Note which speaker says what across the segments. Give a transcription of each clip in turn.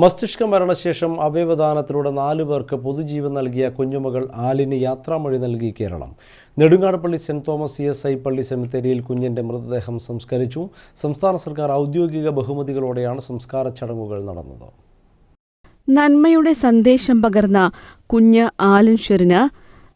Speaker 1: മസ്തിഷ്ക മരണശേഷം അവയവദാനത്തിലൂടെ നാലു പേർക്ക് പൊതുജീവൻ നൽകിയ കുഞ്ഞുമകൾ ആലിന് യാത്രാമൊഴി നൽകി Keralam. Nedungadappally saint Thomas C S I പള്ളി സെമിത്തേരിയിൽ കുഞ്ഞിന്റെ മൃതദേഹം സംസ്കരിച്ചു. സംസ്ഥാന സർക്കാർ ഔദ്യോഗിക ബഹുമതികളോടെയാണ് സംസ്കാര ചടങ്ങുകൾ നടന്നത്.
Speaker 2: നന്മയുടെ സന്ദേശം പകർന്ന കുഞ്ഞ് ആലിൻ ഷെറിന്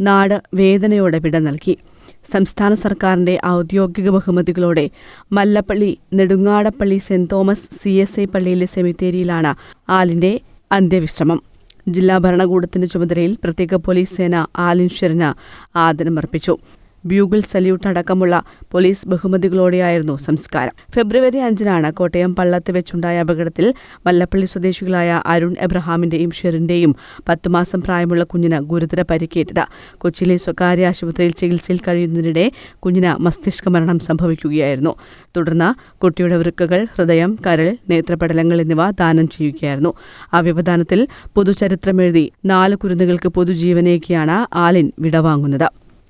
Speaker 2: നാട് വേദനയോടെ വിട നൽകി. സംസ്ഥാന സർക്കാരിന്റെ ഔദ്യോഗിക ബഹുമതികളോടെ Mallappally Nedungadappally saint Thomas C S I പള്ളിയിലെ സെമിത്തേരിയിലാണ് ആലിന്റെ അന്ത്യവിശ്രമം. ജില്ലാ ഭരണകൂടത്തിന്റെ ചുമതലയിൽ പ്രത്യേക പോലീസ് സേന ആലിൻ ഷെറിന് ആദരമർപ്പിച്ചു. ബ്യൂഗിൾ സല്യൂട്ട് അടക്കമുള്ള പോലീസ് ബഹുമതികളോടെയായിരുന്നു സംസ്കാരം. ഫെബ്രുവരി അഞ്ചിനാണ് കോട്ടയം പള്ളത്ത് വെച്ചുണ്ടായ അപകടത്തിൽ വല്ലപ്പള്ളി സ്വദേശികളായ അരുൺ എബ്രഹാമിന്റെയും ഷെറിന്റെയും പത്തു മാസം പ്രായമുള്ള കുഞ്ഞിന് ഗുരുതര പരിക്കേറ്റത്. കൊച്ചിയിലെ സ്വകാര്യ ആശുപത്രിയിൽ ചികിത്സയിൽ കഴിയുന്നതിനിടെ കുഞ്ഞിന് മസ്തിഷ്ക മരണം സംഭവിക്കുകയായിരുന്നു. തുടർന്ന് കുട്ടിയുടെ വൃക്കകൾ ഹൃദയം കരൾ നേത്രപടലങ്ങൾ എന്നിവ ദാനം ചെയ്യുകയായിരുന്നു. അവയവദാനത്തിൽ പൊതുചരിത്രമെഴുതി നാല് കുരുന്നുകൾക്ക് പൊതുജീവനേക്കിയാണ് ആലിൻ വിടവാങ്ങുന്നത്.